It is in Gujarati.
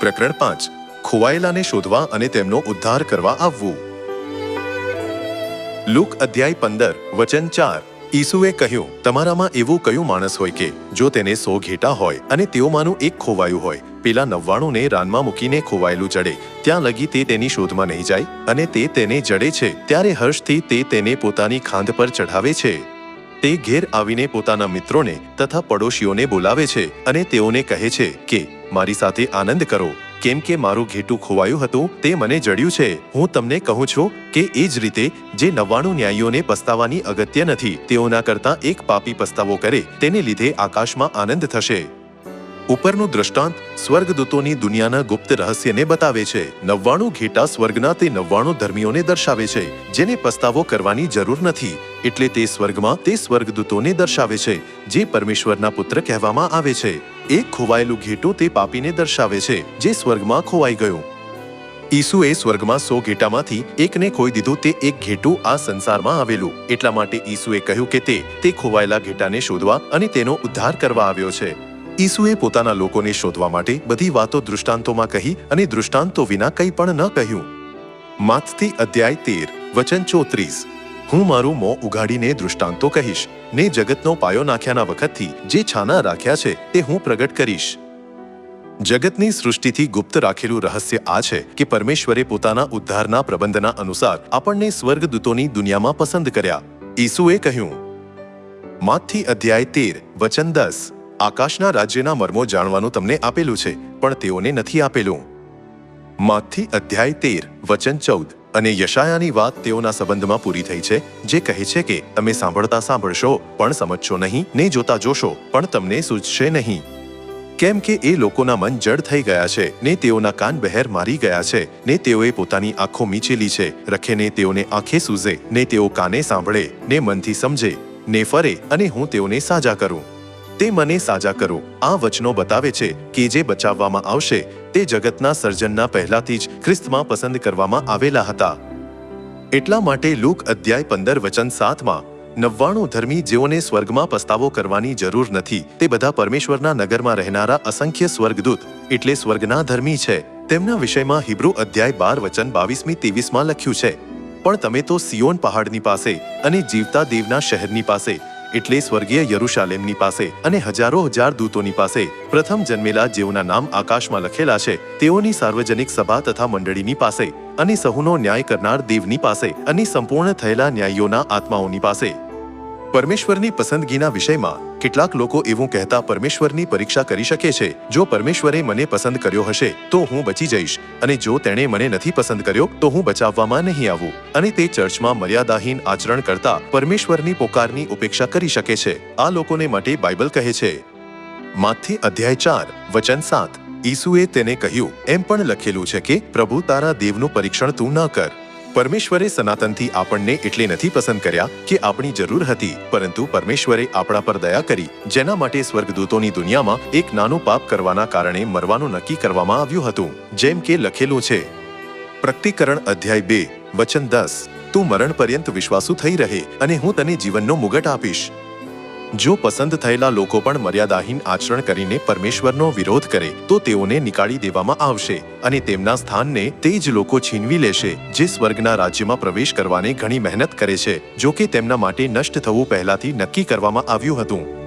પ્રકરણ પાંચ. ખોવાયેલાને શોધવા અને તેમનો ઉદ્ધાર કરવા આવવું. લુક અધ્યાય પંદર, વચન ચાર. ઈસુએ કહ્યું, તમારામાં એવું કયું માણસ હોય કે જો તેને સો ઘેટા હોય અને તેઓમાંનું એક ખોવાયું હોય, પેલા નવ્વાણુંને રાનમાં મૂકીને ખોવાયેલું જડે, ત્યાં લગી તે તેની શોધમાં નહીં જાય અને તે તેને જડે છે, ત્યારે હર્ષથી તે તેને પોતાની ખાંધ પર ચઢાવે છે. તે ઘેર આવીને પોતાના મિત્રોને તથા પડોશીઓને બોલાવે છે અને તેઓને કહે છે કે મારી સાથે આનંદ કરો. કેમ કે મારું ઘેટું ખોવાયું હતું, તે મને જડ્યું છે. હું તમને કહું છું કે એ જ રીતે, જે નવ્વાણું ન્યાયીઓને પસ્તાવાની અગત્ય નથી, તેઓના કરતા એક પાપી પસ્તાવો કરે, તેને લીધે આકાશમાં આનંદ થશે. ઉપરનું દ્રષ્ટાંત સ્વર્ગદૂતોની દુનિયાના ગુપ્ત રહસ્યને બતાવે છે. નવ્વાણું ઘેટા સ્વર્ગના તે નવ્વાણું ધર્મીઓને દર્શાવે છે, જેને પસ્તાવો કરવાની જરૂર નથી. એટલે તે સ્વર્ગમાં તે સ્વર્ગદૂતોને દર્શાવે છે, જે પરમેશ્વરના પુત્ર કહેવામાં આવે છે. એક ખોવાયેલું ઘેટું તે પાપીને દર્શાવે છે, જે સ્વર્ગમાં ખોવાઈ ગયું. ઈસુએ સ્વર્ગમાં સો ઘેટામાંથી એકને ખોઈ દીધું, તે એક ઘેટું આ સંસારમાં આવેલું. એટલા માટે ઈસુએ કહ્યું કે તે તે ખોવાયેલા ઘેટાને શોધવા અને તેનો ઉદ્ધાર કરવા આવ્યો છે. ઈસુએ પોતાના લોકોને શોધવા માટે બધી વાતો દૃષ્ટાંતોમાં કહી અને દૃષ્ટાંતો વિના કંઈ પણ ન કહ્યું. માથથી અધ્યાય તેર, વચન ચોત્રીસ. હું મારું મોં ઉઘાડીને દૃષ્ટાંતો કહીશ. ને જગતનો પાયો નાખ્યાના વખતથી જે છાના રાખ્યા છે તે હું પ્રગટ કરીશ. જગતની સૃષ્ટિથી ગુપ્ત રાખેલું રહસ્ય આ છે કે પરમેશ્વરે પોતાના ઉદ્ધારના પ્રબંધના અનુસાર આપણને સ્વર્ગદૂતોની દુનિયામાં પસંદ કર્યા. ઈસુએ કહ્યું માથથી અધ્યાય તેર, વચન દસ. આકાશના રાજ્યના મર્મો જાણવાનું તમને આપેલું છે, પણ તેઓને નથી આપેલું. માથથી અધ્યાય તેર, વચન ચૌદ. અને યશાયાની વાત તેઓના સંબંધમાં પૂરી થઈ છે, જે કહે છે કે તમે સાંભળતા સાંભળશો, પણ સમજશો નહીં, ને જોતા જોશો, પણ તમને સૂઝશે નહીં. કેમ કે એ લોકોના મન જડ થઈ ગયા છે, ને તેઓના કાન બહેર મારી ગયા છે, ને તેઓએ પોતાની આંખો મીચેલી છે, રખેને તેઓને આંખે સૂઝે, ને તેઓ કાને સાંભળે, ને મનથી સમજે, ને ફરે, અને હું તેઓને સાજા કરું. તે મને સાજા કરો. આ વચનો બતાવે છે કે જે બચાવવામાં આવશે, તે જગતના સર્જનના પહેલાથી જ ખ્રિસ્તમાં પસંદ કરવામાં આવેલા હતા. એટલા માટે લૂક અધ્યાય પંદર વચન સાતમાં, નવ્વાણું ધર્મી જેઓને સ્વર્ગમાં પસ્તાવો કરવાની જરૂર નથી, તે બધા પરમેશ્વરના નગરમાં રહેનારા અસંખ્ય સ્વર્ગદૂત, એટલે સ્વર્ગના ધર્મી છે. તેમના વિષયમાં હિબ્રુ અધ્યાય બાર વચન બાવીસમી ત્રેવીસમાં લખ્યું છે, પણ તમે તો સિયોન પહાડની પાસે અને જીવતા દેવના શહેરની પાસે એટલે સ્વર્ગીય યરુશાલેમની પાસે અને હજારો હજાર દૂતોની પાસે પ્રથમ જન્મેલા જેઓના નામ આકાશમાં લખેલા છે, તેઓની સાર્વજનિક સભા તથા મંડળીની પાસે અને સહુનો ન્યાય કરનાર દેવની પાસે અને સંપૂર્ણ થયેલા ન્યાયીઓના આત્માઓની પાસે. પરમેશ્વરની પસંદગીના વિષયમાં કેટલાક લોકો એવું કહેતા પરમેશ્વરની પરીક્ષા કરી શકે છે, જો પરમેશ્વરે મને પસંદ કર્યો હશે, તો હું બચી જઈશ, અને જો તેણે મને નથી પસંદ કર્યો, તો હું બચાવવામાં નહીં આવું. અને તે ચર્ચમાં મર્યાદાહીન આચરણ કરતા પરમેશ્વરની પોકારની ઉપેક્ષા કરી શકે છે. આ લોકોને માટે બાઇબલ કહે છે, માથી અધ્યાય ચાર, વચન સાત, ઈસુએ તેને કહ્યું, એમ પણ લખેલું છે કે, પ્રભુ તારા દેવનું પરીક્ષણ તું ન કર. પરમેશ્વરે સનાતનથી આપણને એટલે નથી પસંદ કર્યા કે આપણી જરૂર હતી, પરંતુ પરમેશ્વરે આપણા પર દયા કરી, જેના માટે સ્વર્ગદૂતોની દુનિયામાં એક નાનું પાપ કરવાના કારણે મરવાનું નક્કી કરવામાં આવ્યું હતું. જેમ કે લખેલું છે, પ્રકટીકરણ અધ્યાય બે, વચન દસ, તું મરણ પર્યંત વિશ્વાસુ થઈ રહે અને હું તને જીવનનો મુગટ આપીશ. જો પસંદ થયેલા લોકો પણ મર્યાદાહીન આચરણ કરીને પરમેશ્વરનો વિરોધ કરે, તો તેઓને નીકાળી દેવામાં આવશે અને તેમના સ્થાનને તે જ લોકો છીનવી લેશે જે સ્વર્ગના રાજ્યમાં પ્રવેશ કરવાને ઘણી મહેનત કરે છે, જો કે તેમના માટે નષ્ટ થવું પહેલાથી નક્કી કરવામાં આવ્યું હતું.